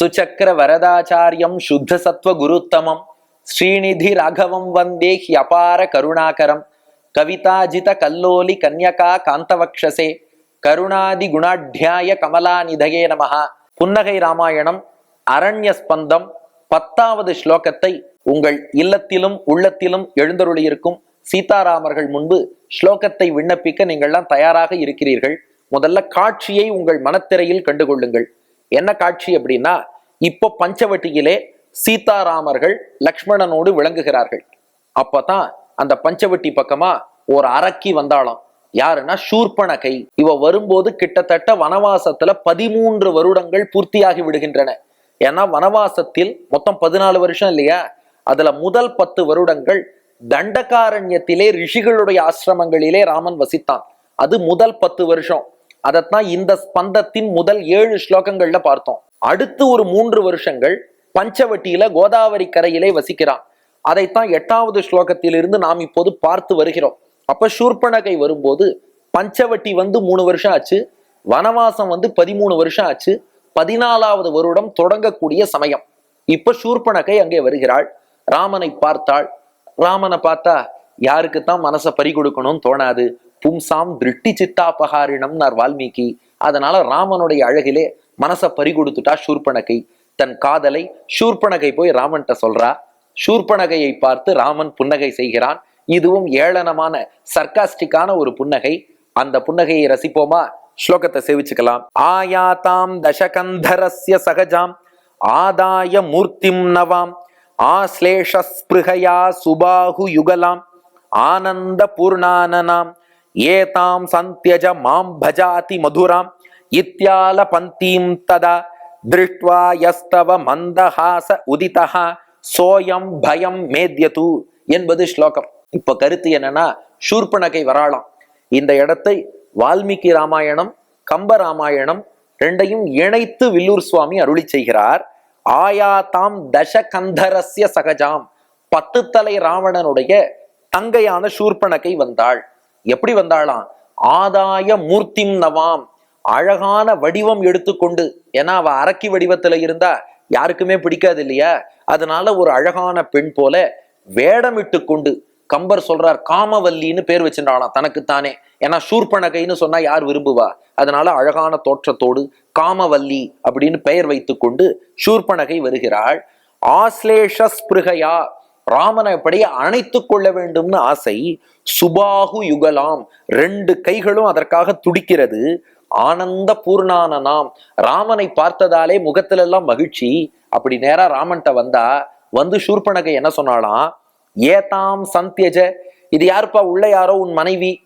சுச்சக்கர வரதாச்சாரியம் சுத்த சத்வ குருத்தமம். ஸ்ரீநிதி ராகவம் வந்தே ஹியபார கருணாகரம். கவிதாஜித கல்லோலி கன்யகா காந்தவக்ஷசே. கருணாதி குணாட்யாய கமலாநிதயே நமகா புன்னகை ராமாயணம் அரண்ய ஸ்பந்தம் பத்தாவது ஸ்லோகத்தை உங்கள் இல்லத்திலும் உள்ளத்திலும் எழுந்தருளியிருக்கும் சீதாராமர்கள் முன்பு ஸ்லோகத்தை விண்ணப்பிக்க நீங்கள்லாம் தயாராக இருக்கிறீர்கள். முதல்ல காட்சியை உங்கள் மனத்திரையில் கண்டுகொள்ளுங்கள். என்ன காட்சி அப்படின்னா இப்போ பஞ்சவட்டியிலே சீதாராமர்கள் லக்ஷ்மணனோடு விளங்குகிறார்கள். அப்பதான் அந்த பஞ்சவட்டி பக்கமா ஒரு அரக்கி வந்தாலும் யாருன்னா சூர்பனகை. இவ வரும்போது கிட்டத்தட்ட வனவாசத்துல பதிமூன்று வருடங்கள் பூர்த்தியாகி விடுகின்றன. ஏன்னா வனவாசத்தில் மொத்தம் பதினாலு வருஷம் இல்லையா? அதுல முதல் பத்து வருடங்கள் தண்டகாரண்யத்திலே ரிஷிகளுடைய ஆசிரமங்களிலே ராமன் வசித்தான். அது முதல் பத்து வருஷம். அதைத்தான் இந்த ஸ்பந்தத்தின் முதல் ஏழு ஸ்லோகங்கள்ல பார்த்தோம். அடுத்து ஒரு மூன்று வருஷங்கள் பஞ்சவட்டியில கோதாவரி கரையிலே வசிக்கிறான். அதைத்தான் எட்டாவது ஸ்லோகத்திலிருந்து நாம் இப்போது பார்த்து வருகிறோம். அப்ப சூர்பனகை வரும்போது பஞ்சவட்டி வந்து மூணு வருஷம் ஆச்சு வனவாசம் வந்து பதிமூணு வருஷம் ஆச்சு பதினாலாவது வருடம் தொடங்கக்கூடிய சமயம். இப்ப சூர்பனகை அங்கே வருகிறாள். ராமனை பார்த்தாள். ராமனை பார்த்தா யாருக்கு தான் மனசை பறி கொடுக்கணும்னு தோணாது. பும்சாம் திருஷ்டி சித்தாபகாரிணம்னார் வால்மீகி. அதனால ராமனுடைய அழகிலே மனசை பறி கொடுத்துட்டா சூர்பனகை. தன் காதலை சூர்பனகை போய் ராமன்கிட்ட சொல்றா. சூர்பனகையை பார்த்து ராமன் புன்னகை செய்கிறான். இதுவும் ஏளனமான சர்க்காஸ்டிக்கான ஒரு புன்னகை. அந்த புன்னகையை ரசிப்போமா? ஸ்லோகத்தை சேவிச்சுக்கலாம். ஆயாதாம் தசகந்தரஸ்ய சகஜாம். ஆதாய மூர்த்திம் நவாம். ஆஸ்லேஷஸ்பிருகயா சுபாஹு யுகலாம். ஆனந்த பூர்ணானனாம். ஏதாம் சந்தியஜ மாம் பஜாதி மதுராம். இத்தியால பந்தீம் ததா திருஷ்டுவா யஸ்தவ மந்தஹாச உதிதா சோயம் பயம் மேத்யது என்பது ஸ்லோகம். இப்ப கருத்து என்னன்னா சூர்பனகை வராளாம். இந்த இடத்தை வால்மீகி ராமாயணம் கம்ப ராமாயணம் ரெண்டையும் இணைத்து வில்லூர் சுவாமி அருளி செய்கிறார். ஆயாதாம் தசகந்தரஸ்ய சகஜாம். பத்து தலை ராவணனுடைய தங்கையான சூர்பனகை வந்தாள். எப்படி வந்தாளாம்? ஆதாய மூர்த்திம் நவாம். அழகான வடிவம் எடுத்துக்கொண்டு ஏன்னா அவ அரக்கி வடிவத்துல இருந்தா யாருக்குமே பிடிக்காது இல்லையா? அதனால ஒரு அழகான பெண் போல வேடமிட்டு கொண்டு கம்பர் சொல்றார் காமவல்லின்னு பேர் வச்சிருந்தாளாம் தனக்குத்தானே. ஏன்னா சூர்பனகைன்னு சொன்னா யார் விரும்புவா? அதனால அழகான தோற்றத்தோடு காமவல்லி அப்படின்னு பெயர் வைத்து கொண்டு சூர்பனகை வருகிறாள். ஆஸ்லேஷஸ்பிருகையா ராமனை அப்படியே அணைத்து கொள்ள வேண்டும்னு ஆசை சுபாகு யுகலாம் ரெண்டு கைகளும் அதற்காக துடிக்கிறது. ஆனந்த பூர்ணான நாம். ராமனை பார்த்ததாலே முகத்துல எல்லாம் மகிழ்ச்சி. அப்படி நேரா ராமன்ட்ட வந்தா வந்து சூர்பனகை என்ன சொன்னாலாம் ஏதாம் சந்தியஜ இது யாருப்பா? உள்ள யாரோ உன் மனைவி.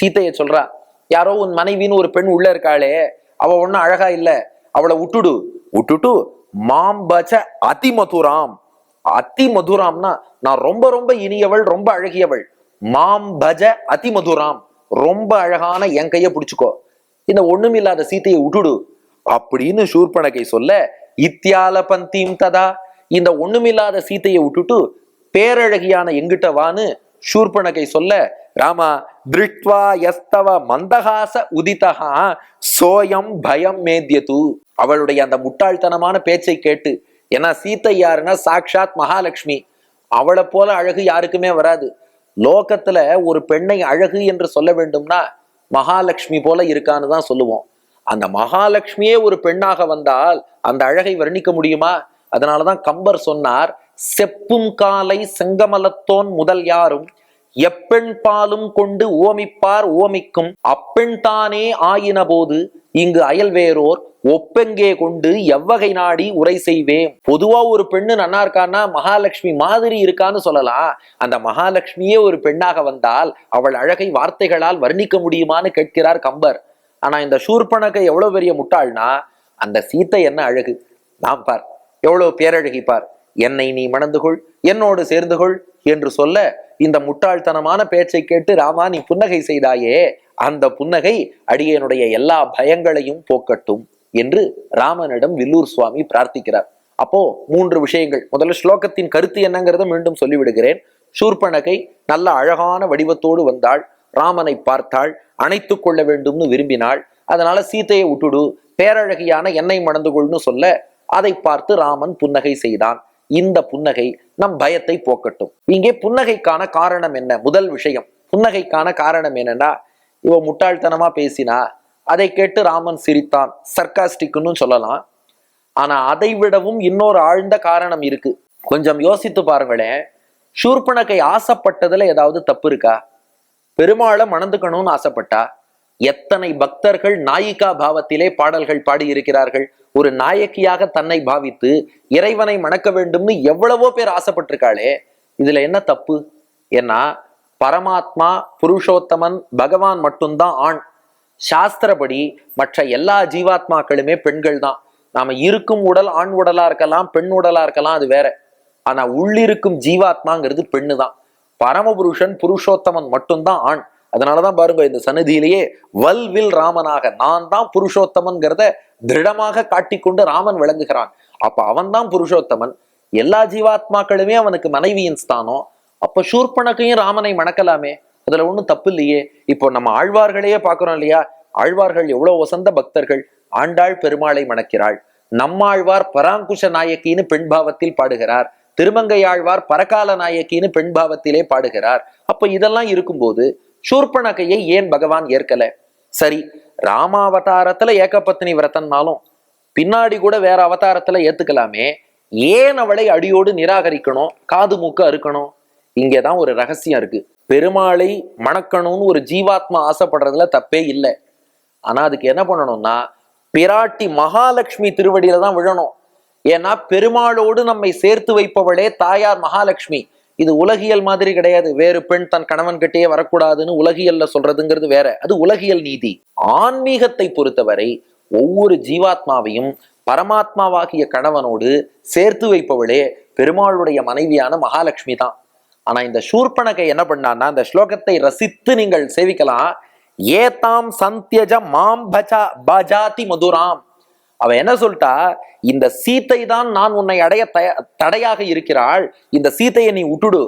சீத்தைய சொல்றா யாரோ உன் மனைவின்னு ஒரு பெண் உள்ள இருக்காளே அவ ஒன்னும் அழகா இல்ல. அவளை விட்டுடு. விட்டுட்டு? மாம்பஜ அதிமதுராம். அதி மதுராம்னா நான் ரொம்ப ரொம்ப இனியவள் ரொம்ப அழகியவள். மாம் பஜ அதிமதுராம். ரொம்ப அழகான என் கைய பிடிச்சுக்கோ. இந்த ஒண்ணுமில்லாத சீத்தையை விட்டுடு அப்படின்னு சூர்பனகை சொல்ல இத்தியால பந்தீம் ததா இந்த ஒண்ணுமில்லாத சீத்தையை விட்டுட்டு பேரழகியான எங்கிட்ட வான்னு சூர்பனகை சொல்ல ராமா திருஷ்ட்வா யஸ்தவ மந்தகாச உதிதகா சோயம் பயம் மேத்யது. அவளுடைய அந்த முட்டாள்தனமான பேச்சை கேட்டு ஏன்னா சீத்தை யாருன்னா சாக்ஷாத் மகாலட்சுமி. அவளை போல அழகு யாருக்குமே வராது. லோகத்துல ஒரு பெண்ணை அழகு என்று சொல்ல வேண்டும்னா மகாலட்சுமி போல இருக்கான்னு தான் சொல்லுவோம். அந்த மகாலட்சுமியே ஒரு பெண்ணாக வந்தால் அந்த அழகை வர்ணிக்க முடியுமா? அதனாலதான் கம்பர் சொன்னார் செப்பும் காலை செங்கமலத்தோன் முதல் யாரும் எப்பெண் பாலும் கொண்டு ஓமிப்பார் ஓமிக்கும் அப்பெண் தானே ஆயின போது இங்கு அயல்வேரோர் ஒப்பெங்கே கொண்டு எவ்வகை நாடி உரை செய்வேன். பொதுவா ஒரு பெண்ணு நன்னா இருக்கான்னா மகாலட்சுமி மாதிரி இருக்கான்னு சொல்லலாம் அந்த மகாலட்சுமியே ஒரு பெண்ணாக வந்தால் அவள் அழகை வார்த்தைகளால் வர்ணிக்க முடியுமான்னு கேட்கிறார் கம்பர். ஆனா இந்த சூர்பனகை எவ்வளவு பெரிய முட்டாள்னா அந்த சீத்தை என்ன அழகு? நாம் பார் எவ்வளவு பேரழகி பார். என்னை நீ மணந்து கொள் என்னோடு சேர்ந்து கொள் என்று சொல்ல இந்த முட்டாள்தனமான பேச்சை கேட்டு ராமா நீ புன்னகை செய்தாயே அந்த புன்னகை அடியனுடைய எல்லா பயங்களையும் போக்கட்டும் என்று ராமனிடம் வில்லூர் சுவாமி பிரார்த்திக்கிறார். அப்போ மூன்று விஷயங்கள். முதல்ல ஸ்லோகத்தின் கருத்து என்னங்கிறத மீண்டும் சொல்லிவிடுகிறேன். சூர்பனகை நல்ல அழகான வடிவத்தோடு வந்தாள். ராமனை பார்த்தாள். அணைத்து கொள்ள வேண்டும்னு விரும்பினாள். அதனால சீத்தையை விட்டுடு. பேரழகியான என்னை மணந்து கொள்னு சொல்ல அதை பார்த்து ராமன் புன்னகை செய்தான். இந்த புன்னகை நம் பயத்தை போக்கட்டும். இங்கே புன்னகைக்கான காரணம் என்ன? முதல் விஷயம். புன்னகைக்கான காரணம் என்னன்னா இவ முட்டாள்தனமா பேசினா அதை கேட்டு ராமன் சிரித்தான். சர்க்காஸ்டிக்னு சொல்லலாம். ஆனா அதை விடவும் இன்னொரு ஆழ்ந்த காரணம் இருக்கு. கொஞ்சம் யோசித்து பாருங்களேன். ஷூர்பனக்கை ஆசைப்பட்டதுல ஏதாவது தப்பு இருக்கா? பெருமாளை மணந்துக்கணும்னு ஆசைப்பட்டா? எத்தனை பக்தர்கள் நாயிகா பாவத்திலே பாடல்கள் பாடியிருக்கிறார்கள்? ஒரு நாயகியாக தன்னை பாவித்து இறைவனை மணக்க வேண்டும்னு எவ்வளவோ பேர் ஆசைப்பட்டிருக்காளே. இதுல என்ன தப்பு? ஏன்னா பரமாத்மா புருஷோத்தமன் பகவான் மட்டும்தான் ஆண். சாஸ்திரப்படி மற்ற எல்லா ஜீவாத்மாக்களுமே பெண்கள் தான் நாம இருக்கும் உடல் ஆண் உடலா இருக்கலாம் பெண் உடலா இருக்கலாம் அது வேற. ஆனா உள்ளிருக்கும் ஜீவாத்மாங்கிறது பெண்ணு தான் பரமபுருஷன் புருஷோத்தமன் மட்டும்தான் ஆண். அதனாலதான் பாருங்க இந்த சன்னதியிலேயே வல்வில் ராமனாக நான் தான் புருஷோத்தமன்கிறத திருடமாக காட்டிக்கொண்டு ராமன் விளங்குகிறான். அப்ப அவன் தான் புருஷோத்தமன். எல்லா ஜீவாத்மாக்களுமே அவனுக்கு மனைவியின் ஸ்தானம். அப்ப சூர்பனக்கையும் ராமனை மணக்கலாமே? அதுல ஒண்ணும் தப்பு இல்லையே இப்போ நம்ம ஆழ்வார்களையே பாக்குறோம் இல்லையா? ஆழ்வார்கள் எவ்வளவு வசந்த பக்தர்கள். ஆண்டாள் பெருமாளை மணக்கிறாள். நம்மாழ்வார் பராங்குஷ நாயக்கின்னு பெண் பாவத்தில் பாடுகிறார். திருமங்கை ஆழ்வார் பரகால நாயக்கின்னு பெண் பாவத்திலே பாடுகிறார். அப்ப இதெல்லாம் இருக்கும்போது சூர்பனகையை ஏன் பகவான் ஏற்கல? சரி ராமாவதாரத்துல ஏகபத்னி விரதன்னாலும் பின்னாடி கூட வேற அவதாரத்துல ஏத்துக்கலாமே. ஏன் அவளை அடியோடு நிராகரிக்கணும்? காது மூக்க அறுக்கணும்? இங்கதான் ஒரு ரகசியம் இருக்கு. பெருமாளை மணக்கணும்னு ஒரு ஜீவாத்மா ஆசைப்படுறதுல தப்பே இல்லை. ஆனா அதுக்கு என்ன பண்ணணும்னா பிராட்டி மகாலட்சுமி திருவடியில தான் விழணும். ஏன்னா பெருமாளோடு நம்மை சேர்த்து வைப்பவளே தாயார் மகாலட்சுமி. இது உலகியல் மாதிரி கிடையாது. வேறு பெண் தன் கணவன் கிட்டேயே வரக்கூடாதுன்னு உலகியல்ல சொல்றதுங்கிறது வேற. அது உலகியல் நீதி. ஆன்மீகத்தை பொறுத்தவரை ஒவ்வொரு ஜீவாத்மாவையும் பரமாத்மாவாகிய கணவனோடு சேர்த்து வைப்பவளே பெருமாளுடைய மனைவியான மகாலட்சுமி தான். ஆனா இந்த சூர்பனகை என்ன பண்ணான்னா இந்த ஸ்லோகத்தை ரசித்து நீங்கள் சேவிக்கலாம். ஏதாம் சந்தியஜ மாம் பஜா பஜாதி மதுராம். அவ என்ன சொல்லிட்டா இந்த சீத்தை தான் நான் உன்னை அடைய தய தடையாக இருக்கிறாள். இந்த சீத்தையை நீ விட்டுடு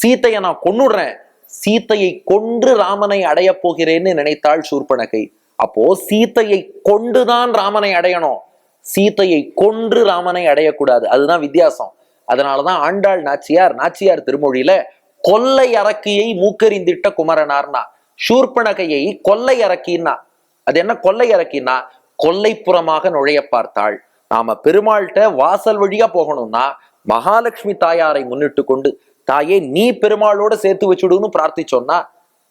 சீத்தையை நான் கொன்னுடுறேன். சீத்தையை கொன்று ராமனை அடைய போகிறேன்னு நினைத்தாள் சூர்பனகை. அப்போ சீத்தையை கொண்டுதான் ராமனை அடையணும். சீத்தையை கொன்று ராமனை அடையக்கூடாது. அதுதான் வித்தியாசம். அதனாலதான் ஆண்டாள் நாச்சியார் நாச்சியார் திருமொழியில கொல்லை அரக்கியை மூக்கறிந்திட்ட குமரனார்னா சூர்பனகையை கொல்லை அரக்கின்னா அது என்ன கொல்லை அரக்கின்னா கொல்லைப்புறமாக நுழைய பார்த்தாள். நாம பெருமாள்கிட்ட வாசல் வழியா போகணும்னா மகாலட்சுமி தாயாரை முன்னிட்டு கொண்டு தாயே நீ பெருமாளோட சேர்த்து வச்சுடுன்னு பிரார்த்திச்சோன்னா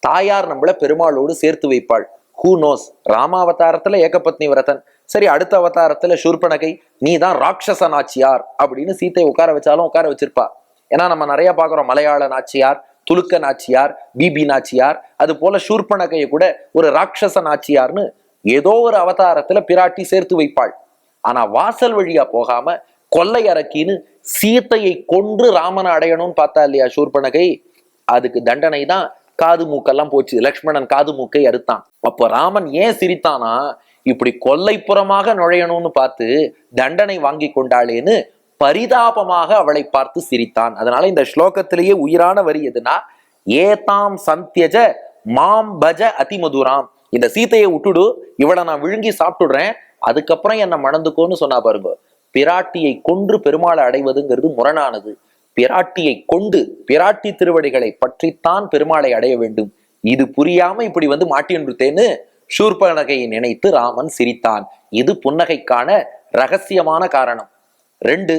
தாயார் நம்மள பெருமாளோடு சேர்த்து வைப்பாள். ஹூ நோஸ் ராமாவதாரத்துல ஏகபத்னி விரதன் சரி அடுத்த அவதாரத்துல சூர்பனகை நீ தான் ராட்சச நாச்சியார் அப்படின்னு சீத்தை உட்கார வச்சாலும் உட்கார வச்சிருப்பா. ஏன்னா நம்ம நிறைய பாக்குறோம் மலையாள நாச்சியார் துலுக்க நாச்சியார் பிபி நாச்சியார் அது போல சூர்பனகையை கூட ஒரு ராட்சச நாச்சியார்னு ஏதோ ஒரு அவதாரத்துல பிராட்டி சேர்த்து வைப்பாள். ஆனா வாசல் வழியா போகாம கொள்ளை அரக்கின்னு சீத்தையை கொன்று ராமனை அடையணும்னு பார்த்தா இல்லையா சூர்பனகை? அதுக்கு தண்டனை தான் காது மூக்கெல்லாம் போச்சு. லக்ஷ்மணன் காது மூக்கை அறுத்தான். அப்போ ராமன் ஏன் சிரித்தானா? இப்படி கொல்லைப்புறமாக நுழையணும்னு பார்த்து தண்டனை வாங்கி கொண்டாளேன்னு பரிதாபமாக அவளை பார்த்து சிரித்தான். அதனால இந்த ஸ்லோகத்திலேயே உயிரான வரி எதுனா ஏதாம் சந்தியஜ மாம் பஜ அதிமதுராம். இந்த சீத்தையை விட்டுடு இவளை நான் விழுங்கி சாப்பிட்டுடுறேன் அதுக்கப்புறம் என்னை மணந்துக்கோன்னு சொன்னா பாருங்க. பிராட்டியை கொன்று பெருமாளை அடைவதுங்கிறது முரணானது. பிராட்டியை கொண்டு பிராட்டி திருவடிகளை பற்றித்தான் பெருமாளை அடைய வேண்டும். இது புரியாம இப்படி வந்து மாட்டின்றுத்தேன்னு ஷூர்பனகையை நினைத்து ராமன் சிரித்தான். இது புன்னகைக்கான ரகசியமான காரணம். ரெண்டு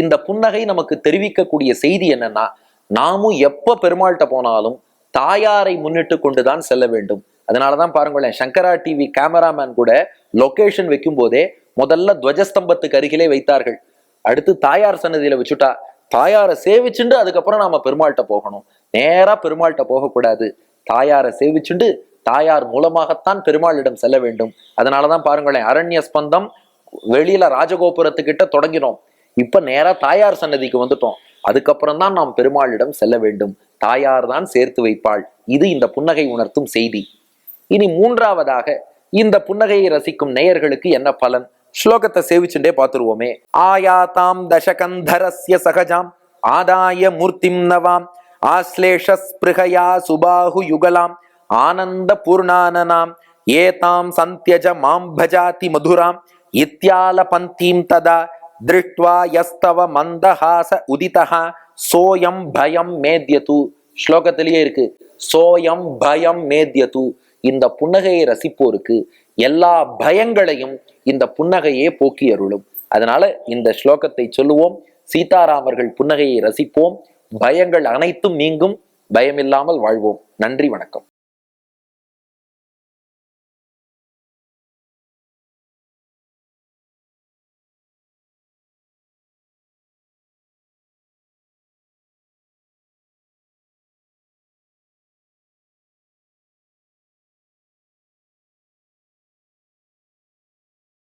இந்த புன்னகை நமக்கு தெரிவிக்கக்கூடிய செய்தி என்னன்னா நாமும் எப்ப பெருமாள்கிட்ட போனாலும் தாயாரை முன்னிட்டு கொண்டுதான் செல்ல வேண்டும். அதனாலதான் பாருங்களேன் சங்கரா டிவி கேமராமேன் கூட லொகேஷன் வைக்கும் போதே முதல்ல துவஜஸ்தம்பத்துக்கு அருகிலே வைத்தார்கள். அடுத்து தாயார் சன்னதியில வச்சுட்டா தாயாரை சேவிச்சுண்டு அதுக்கப்புறம் நாம பெருமாள்கிட்ட போகணும். நேரா பெருமாள்கிட்ட போகக்கூடாது. தாயாரை சேவிச்சுண்டு தாயார் மூலமாகத்தான் பெருமாளிடம் செல்ல வேண்டும். அதனாலதான் பாருங்களேன் அரண்ய ஸ்பந்தம் வெளியில ராஜகோபுரத்துக்கிட்ட தொடங்கினோம். இப்ப நேரா தாயார் சன்னதிக்கு வந்துட்டோம். அதுக்கப்புறம் தான் நாம் பெருமாளிடம் செல்ல வேண்டும். தாயார் தான் சேர்த்து வைப்பாள். இது இந்த புன்னகை உணர்த்தும் செய்தி. இனி மூன்றாவதாக இந்த புன்னகையை ரசிக்கும் நேயர்களுக்கு என்ன பலன்? ஸ்லோகத்தை சேவிச்சுட்டே பார்த்துருவோமே. ஆயாதாம் தசகந்தரஸ்ய சகஜாம். ஆதாய மூர்த்திம் நவாம். ஆஸ்லேஷ ஸ்பிருகயா சுபாஹு யுகலாம். ஆனந்த பூர்ணானனாம் ஏதாம் சந்தியஜ மாம் பஜாதி மதுராம் இத்தியால பந்தீம் ததா திருஷ்டுவா யஸ்தவ மந்தஹாச உதிதா சோயம் பயம் மேத்யது. ஸ்லோகத்திலேயே இருக்கு. சோயம் பயம் மேத்யது. இந்த புன்னகையை ரசிப்போருக்கு எல்லா பயங்களையும் இந்த புன்னகையே போக்கி அருளும் அதனால இந்த ஸ்லோகத்தை சொல்லுவோம். சீதாராமர்கள் புன்னகையை ரசிப்போம். பயங்கள் அனைத்தும் நீங்கும். பயமில்லாமல் வாழ்வோம். நன்றி வணக்கம்.